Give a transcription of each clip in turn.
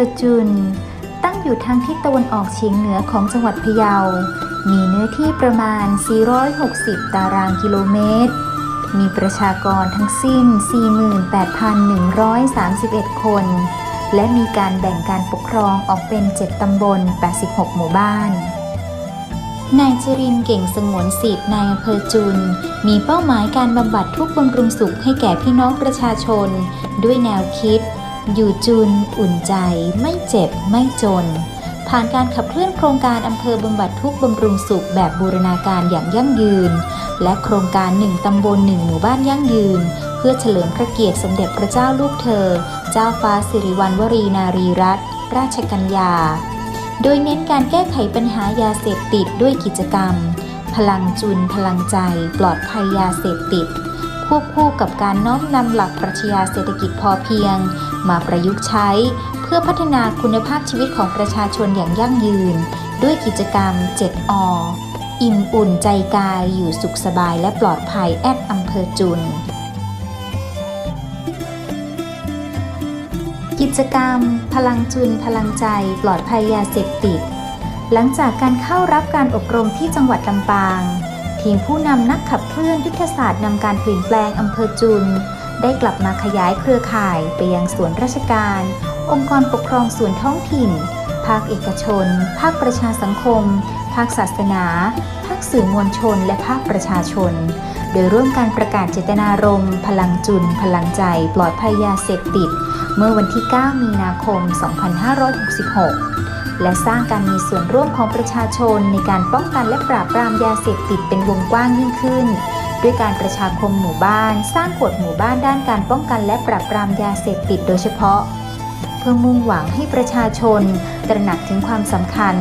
อจุน ตั้งอยู่ทางทิศตะวันออกเฉียงเหนือของจังหวัดพะเยา มีเนื้อที่ประมาณ 460 ตารางกิโลเมตร มีประชากรทั้งสิ้น 48,131 คน และมีการแบ่งการปกครองออกเป็น 7 ตำบล 86 หมู่บ้านนายจรินเก่งสงวนสิทธิ์นายอำเภอจุน มีเป้าหมายการบำบัดทุกบำรุงสุขให้แก่พี่น้องประชาชน ด้วยแนวคิด อยู่จุน อุ่นใจ ไม่เจ็บ ไม่จน ผ่านการขับเคลื่อนโครงการอำเภอบำบัดทุกบำรุงสุขแบบบูรณาการอย่างยั่งยืน และโครงการหนึ่งตำบลหนึ่งหมู่บ้านยั่งยืน เพื่อเฉลิมพระเกียรติสมเด็จพระเจ้าลูกเธอ เจ้าฟ้าสิริวัณวรีนารีรัตนราชกัญญา โดยเน้นการแก้ไขปัญหายาเสพติดด้วยกิจกรรม พลังจุนพลังใจ ปลอดภัยยาเสพติด ควบคู่กับการน้อมนำหลักปรัชญาเศรษฐกิจพอเพียง มาประยุกต์ใช้ เพื่อพัฒนาคุณภาพชีวิตของประชาชนอย่างยั่งยืน ด้วยกิจกรรม 7 อ อิ่มอุ่นใจกายอยู่สุขสบายและปลอดภัยแอดอำเภอจุน กิจกรรม พลังจุน พลังใจ ปลอดภัยยาเสพติด หลังจากการเข้ารับการอบรมที่จังหวัดลำปาง ทีมผู้นำนักขับเคลื่อนยุทธศาสตร์นำการเปลี่ยนแปลงอำเภอจุน ได้กลับมาขยายเครือข่ายไปยังส่วนราชการ องค์กรปกครองส่วนท้องถิ่น ภาคเอกชน ภาคประชาสังคม ภาคศาสนา ภาคสื่อมวลชน และภาคประชาชน โดยร่วมการประกาศเจตนารมณ์ พลังจุน พลังใจปลอดภัยยาเสพติด เมื่อวันที่ 9 มีนาคม 2566 และสร้างการมีส่วนร่วมของประชาชนในการป้องกันและปราบปรามยาเสพติดเป็นวงกว้างยิ่งขึ้น ด้วยการประชาคมหมู่บ้าน สร้างกฎหมู่บ้านด้านการป้องกันและปราบปรามยาเสพติดโดยเฉพาะ เพื่อมุ่งหวังให้ประชาชน ตระหนักถึงความสำคัญ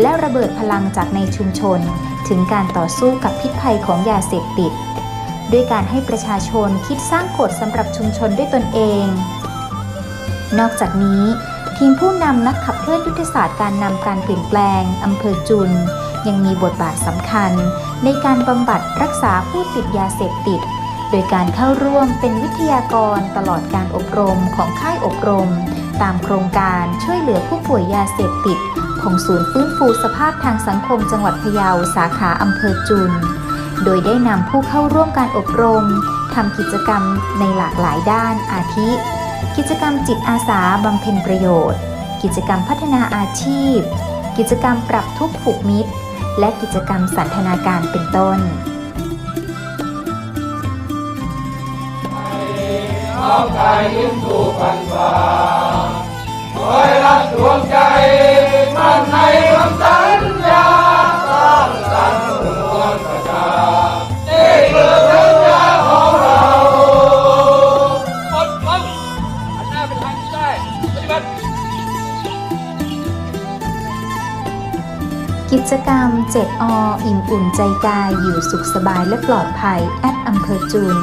และระเบิดพลังจากในชุมชน ถึงการต่อสู้กับพิษภัยของยาเสพติดด้วยการให้ประชาชนคิดสร้างกฎสำหรับชุมชนด้วยตนเอง นอกจากนี้ ทีมผู้นำนักขับเคลื่อนยุทธศาสตร์การนำการเปลี่ยนแปลงอำเภอจุน ยังมีบทบาทสำคัญ ในการบำบัดรักษาผู้ติดยาเสพติด โดยการเข้าร่วมเป็นวิทยากรตลอดการอบรมของค่ายอบรม ตามโครงการช่วยเหลือผู้ป่วยยาเสพติด ของศูนย์ฟื้นฟูสภาพทางสังคมจังหวัดพะเยาสาขาอำเภอจุน โดยได้นำผู้เข้าร่วมการอบรมทำกิจกรรมในหลากหลายด้านอาทิ กิจกรรมจิตอาสาบำเพ็ญประโยชน์ กิจกรรมพัฒนาอาชีพ กิจกรรมปรับทุกข์ผูกมิตร และกิจกรรมสันทนาการเป็นต้นน้อมกายยิ้มสู่ฟันฝ่าคอยรักดวงใจ มันในคำสัญญ กิจกรรม 7 อ อิ่มอุ่นใจกายอยู่สุขสบายและปลอดภัย แอดอำเภอจุน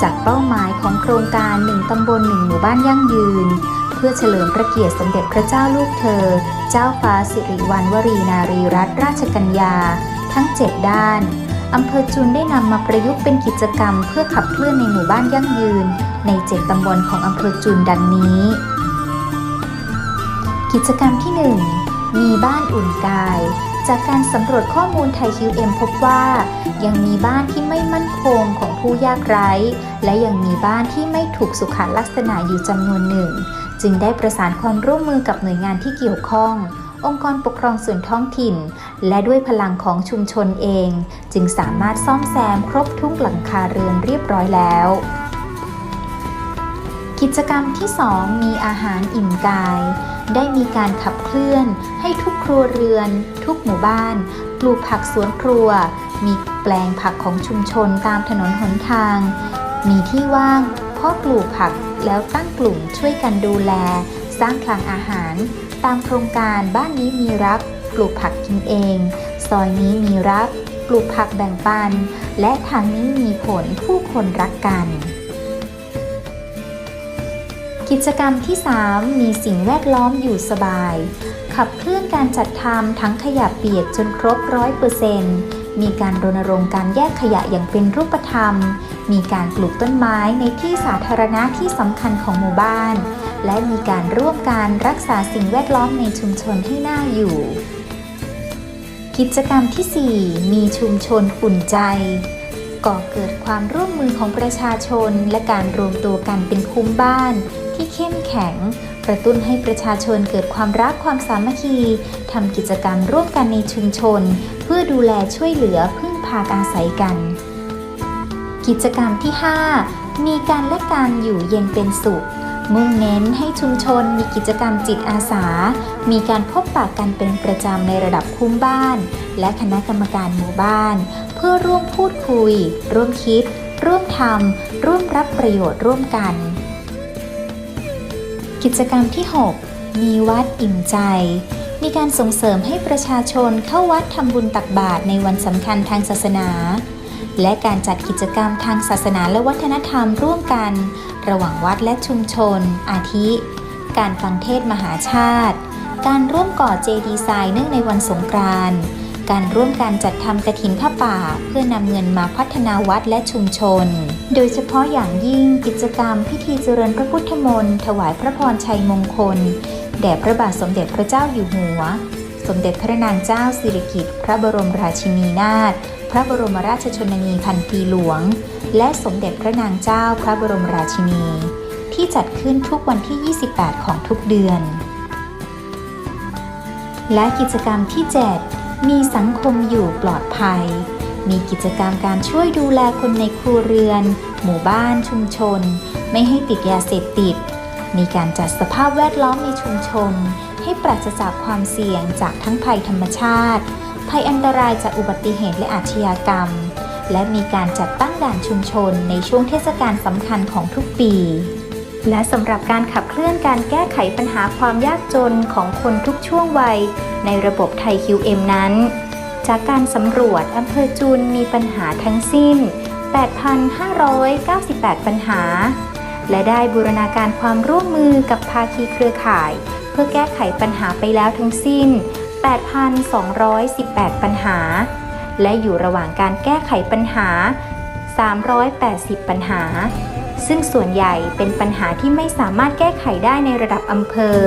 จากเป้าหมายของโครงการ 1 ตำบล 1 หมู่บ้านยั่งยืน เพื่อเฉลิมพระเกียรติสมเด็จพระเจ้าลูกเธอ เจ้าฟ้าสิริวัณวรีนารีรัตนราชกัญญา ทั้ง 7 ด้านอำเภอจุนได้นำมาประยุกต์เป็นกิจกรรม เพื่อขับเคลื่อนในหมู่บ้านยั่งยืน ใน 7 ตำบลของอำเภอจุนดังนี้ กิจกรรมที่ 1 มีบ้านอุ่นกาย จากการสำรวจข้อมูลไทย QM พบว่า ยังมีบ้านที่ไม่มั่นคงของผู้ยากไร้ และยังมีบ้านที่ไม่ถูกสุขลักษณะอยู่จำนวนหนึ่ง จึงได้ประสานความร่วมมือกับหน่วยงานที่เกี่ยวข้อง องค์กรปกครองส่วนท้องถิ่น และด้วยพลังของชุมชนเอง จึงสามารถซ่อมแซมครบทุกหลังคาเรือนเรียบร้อยแล้ว กิจกรรมที่ 2 มีอาหารอิ่มกายได้มีการขับเคลื่อนให้ทุก ครัวเรือน ทุกหมู่บ้าน ปลูกผักสวนครัว มีแปลงผักของชุมชนตามถนนหนทาง มีที่ว่างเพาะปลูกผักแล้วตั้งกลุ่มช่วยกันดูแล สร้างคลังอาหาร ตามโครงการบ้านนี้มีรับ ปลูกผักกินเอง ซอยนี้มีรับ ปลูกผักแบ่งปัน และทางนี้มีผลผู้คนรักกัน กิจกรรมที่ 3 มีสิ่งแวดล้อมอยู่สบาย ขับเคลื่อนการจัดทำทั้งขยะเปียกจนครบร้อยเปอร์เซนต์มีการรณรงค์การแยกขยะอย่างเป็นรูปธรรม มีการปลูกต้นไม้ในที่สาธารณะที่สำคัญของหมู่บ้าน และมีการร่วมการรักษาสิ่งแวดล้อมในชุมชนให้น่าอยู่ กิจกรรมที่ 4 มีชุมชนอุ่นใจ ก่อเกิดความร่วมมือของประชาชน และการรวมตัวกันเป็นคุ้มบ้าน ที่เข้มแข็ง กระตุ้นให้ประชาชนเกิดความรักความสามัคคีทำกิจกรรมร่วมกันในชุมชน เพื่อดูแลช่วยเหลือพึ่งพาอาศัยกัน กิจกรรมที่ 5 มีการและการอยู่เย็นเป็นสุข มุ่งเน้นให้ชุมชนมีกิจกรรมจิตอาสา มีการพบปะกันเป็นประจำในระดับคุ้มบ้าน และคณะกรรมการหมู่บ้าน เพื่อร่วมพูดคุย ร่วมคิด ร่วมทำร่วมรับประโยชน์ร่วมกัน กิจกรรมที่ 6 มีวัดอิ่มใจ มีการส่งเสริมให้ประชาชนเข้าวัดทำบุญตักบาตรในวันสำคัญทางศาสนา และการจัดกิจกรรมทางศาสนาและวัฒนธรรมร่วมกัน ระหว่างวัดและชุมชน อาทิ การฟังเทศมหาชาติ การร่วมก่อเจดีย์ทรายเนื่องในวันสงกรานต์ การร่วมการจัดทำกระถินผ้าป่า เพื่อนำเงินมาพัฒนาวัดและชุมชน โดยเฉพาะอย่างยิ่งกิจกรรมพิธีเจริญพระพุทธมนต์ถวายพระพรชัยมงคล แด่พระบาทสมเด็จพระเจ้าอยู่หัว สมเด็จพระนางเจ้าสิริกิติ์พระบรมราชินีนาถพระบรมราชชนนีพันปีหลวง และสมเด็จพระนางเจ้าพระบรมราชินี ที่จัดขึ้นทุกวันที่ 28 ของทุกเดือน และกิจกรรมที่ 7 มีสังคมอยู่ปลอดภัย มีกิจกรรมการช่วยดูแลคนในครัวเรือน หมู่บ้านชุมชน ไม่ให้ติดยาเสพติด มีการจัดสภาพแวดล้อมในชุมชน ให้ปราศจากความเสี่ยงจากทั้งภัยธรรมชาติ ภัยอันตรายจากอุบัติเหตุและอาชญากรรม และมีการจัดตั้งด่านชุมชนในช่วงเทศกาลสำคัญของทุกปี และสำหรับการขับเคลื่อนการแก้ไขปัญหาความยากจนของคนทุกช่วงวัย ในระบบไทย QM นั้น จากการสำรวจอำเภอจุนมีปัญหาทั้งสิ้น 8,598 ปัญหา และได้บูรณาการความร่วมมือกับภาคีเครือข่าย เพื่อแก้ไขปัญหาไปแล้วทั้งสิ้น 8,218 ปัญหา และอยู่ระหว่างการแก้ไขปัญหา 380 ปัญหา ซึ่งส่วนใหญ่เป็นปัญหาที่ไม่สามารถแก้ไขได้ในระดับอำเภอ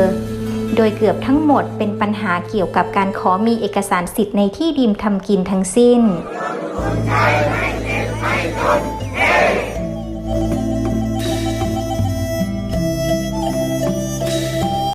โดยเกือบทั้งหมดเป็นปัญหาเกี่ยวกับการขอมีเอกสารสิทธิ์ในที่ดินทำกินทั้งสิ้น